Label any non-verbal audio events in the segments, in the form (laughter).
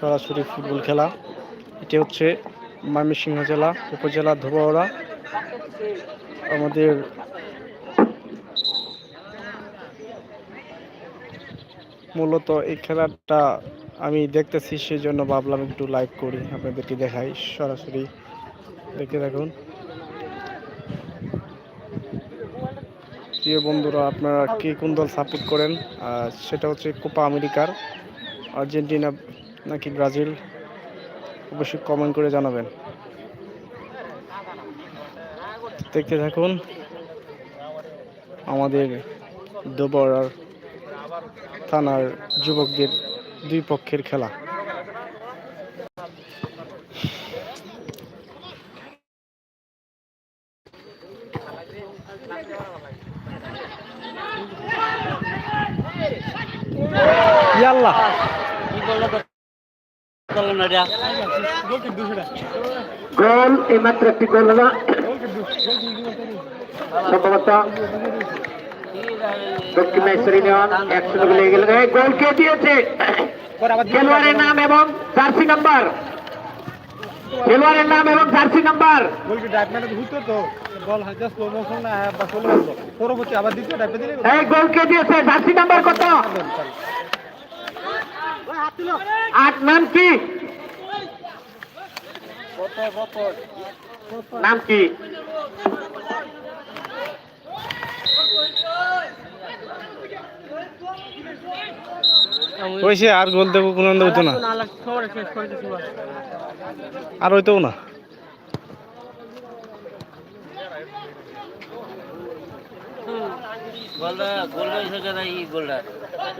সরাসরি ফুটবল খেলা। এটি হচ্ছে ময়মনসিংহ জেলা, উপজেলা ধোবাওড়া আমাদের মূলত এই খেলাটা আমি দেখতেছি সেই জন্য ভাবলাম একটু লাইভ করি, আপনাদেরকে দেখাই। সরাসরি দেখে দেখুন। প্রিয় বন্ধুরা, আপনারা কে কোন দল সাপোর্ট করেন? সেটা হচ্ছে কোপা আমেরিকার আর্জেন্টিনা নাকি ব্রাজিল? অবশ্যই কমেন্ট করে জানাবেন। দেখতে থাকুন আমাদের দুবরার থানার যুবকদের দুই পক্ষের খেলা। ইয়াল্লা গোল এইমাত্র একটি গোল হলো। সম্ভবত দক্ষিণ মেশ্বর ইউনিয়ন একশো গেল। এই গোল কে দিয়েছে? খেলোয়াড়ের নাম এবং জার্সি নাম্বার। খেলোয়াড়ের নাম এবং জার্সি নাম্বার। এই গোল কে দিয়েছে? জার্সি নাম্বার কত? আট নাম কি? নাম কি? হয়েছে আর গোল দেবো কোনো হইতো না। আর হইতো না।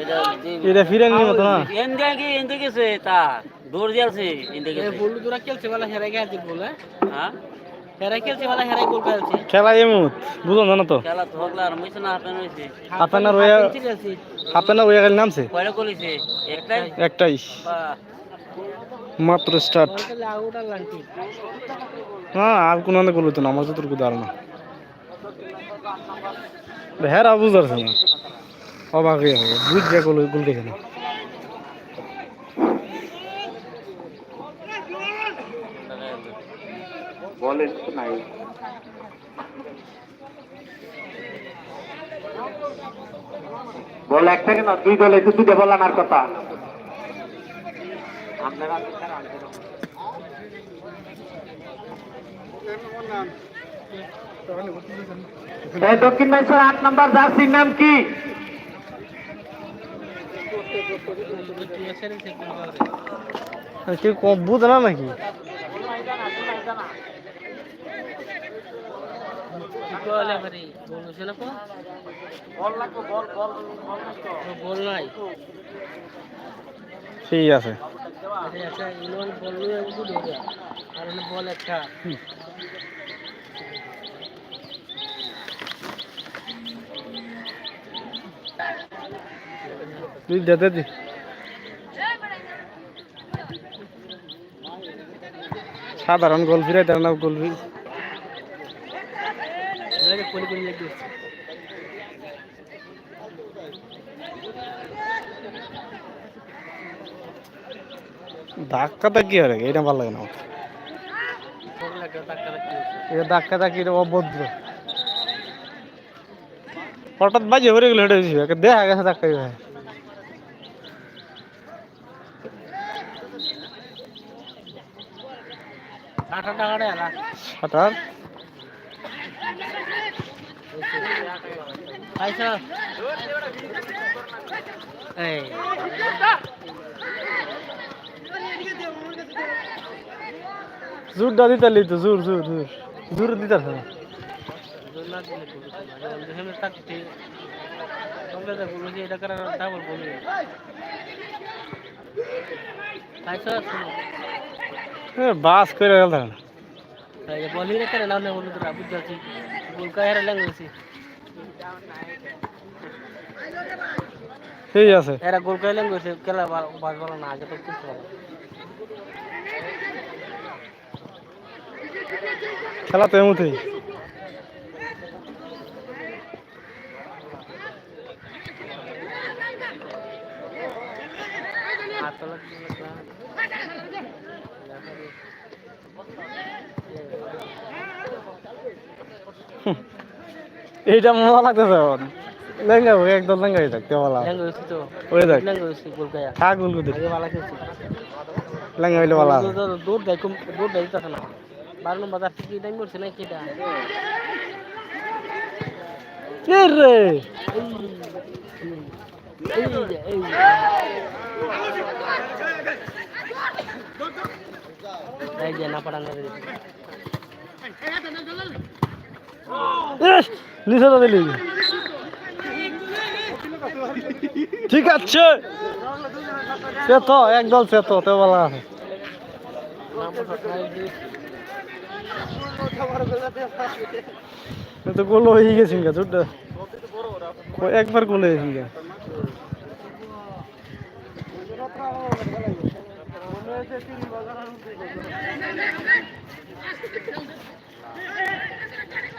এটা এটা ফিরাঙ্গির মতো না? এন দেখি এনতে গেছে? তা দৌড় দিয়েছে এনতে গেছে। বলু তোরা খেলছে বলা হেরাই গেছে বলে হ্যাঁ? হেরাই খেলছে বলা হেরাই গোল খেলছে খেলা এমত বুঝো না তো? খেলা তো হগলা আর মইছে না হাফেন হইছে আপনার ওয়া আপনার ওয়া গেল নামছে? কয়টা কলিছে একটাই? একটাই। মাত্র স্টার্ট লান্টি হ্যাঁ আর কোনো আনন্দ গোল না আমার যতটুকু ধারণা। হেরা বুঝতে না অবাক হয়ে হবে বুঝ যা গোল না। বলের নাই। বল একটা কেন দুই দলে তো দুটো বল আনার কথা। এই দক্ষিণ মেশ্বর আট নম্বর জার্সির নাম কি? কেউ কম বুঝে না নাকি? বলে ভারি বল হচ্ছে না কো বল নাই ঠিক আছে বল নিয়ে একটু ধরে আর হলো বল একটা তুই দে দি সাধারণ গোল ফিরাই তার না গোল ফির ধরে কোলি কোলি গেছে হয় এটা ভালো লাগে না ধাক্কা ধাক্কি এটা অভদ্র। হঠাৎ বাজে হয়ে গেল দেখা গেছে ধাক্কা আটা টাকাটা এলা সাঁতার? পাইছো? এই। জোর দা দিতালি তো জোর জোর জোর। জোর দিতার না? বলো এটা করার ডাবল পাইছো? এ, বাস করে গেল না বলি রে করে না বলো তো বুঝতে আছি বল কা লাগছে ঠিক আছে। এরা গোল কা লাগছে খেলা বাজ বলো না আগে তো কিছু বলো খেলা তো হাত লাগছে (laughs) এইটা মজা লাগতেছে এখন। লেঙ্গা হোক একদম লেঙ্গা হয়ে থাকতে বলা? ওই দেখ। ল্যাঙ্গা হয়েছে গোলকায়া। খা গুল গুদে আগে ভালো খেলছি। লেঙ্গা হইলে বলা। দৌড় দেয় দৌড় দেয় দিতেছে বারো নম্বর তার কি টাইম করছে না কেটা রে? এই যে না ইস, নিচে তো দিলি। ঠিক আছে। সে তো একদল সে তো তো বলা আছে। তো গোল হয়ে গেছে গা ছোটটা একবার গোল হয়ে গা।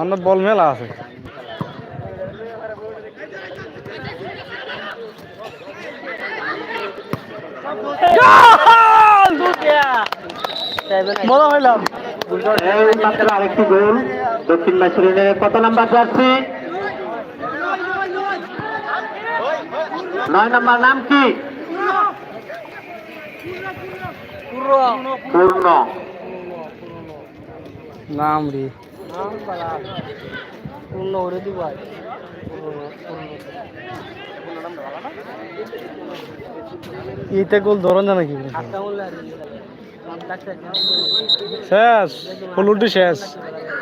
আমার বল মেলা আছে। মজা হইলাম আরেকটি গোল। দক্ষিণ মাসুরিনে কত নাম্বার জার্সি? নয় নাম্বার নাম কি পূর্ণ নাম রে। পূর্ণ করে দিব আজ ইতে গোল ধরন জানা কি। আর শেষ হলুদ শেষ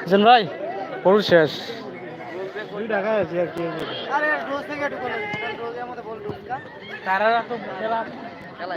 বুঝছেন ভাই হলুদ শেষ। দুই টাকা আছে আর কি। তারা তো খেলা খেলা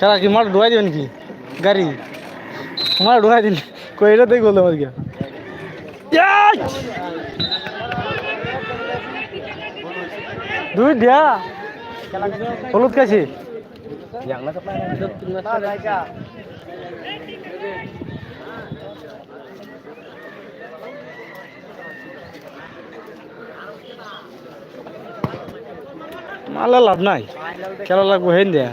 খেলা কি মাঠ ঢুকাই দিবেন কি? গাড়ি? মাঠ ঢুকাই দিন কই এটা দেখি আমার গিয়া ইয়াই! দুই দিয়া। হলুদ দক্ষিণ মালা লাভ নাই। খেলা লাগবো হেন দেয়া।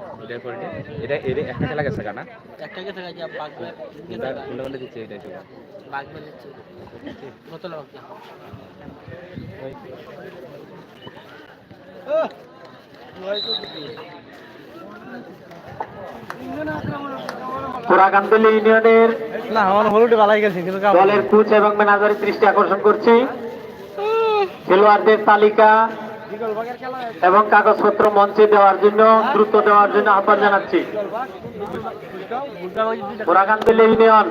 আরম্ভ করে। এটা এটা একটা খেলা গেছে কানা একটা কোনটা কোনটা দিচ্ছে এটা চলো বেরিয়েছে কত লোক ইউনিয়নের না আমার হলুদে ভালাই গেছে কিন্তু দলের কোচ এবং ম্যানেজারের দৃষ্টি আকর্ষণ করছি। খেলোয়াড়দের তালিকা এবং কাগজপত্র মঞ্চে দেওয়ার জন্য দ্রুত দেওয়ার জন্য আহ্বান জানাচ্ছি। ইউনিয়ন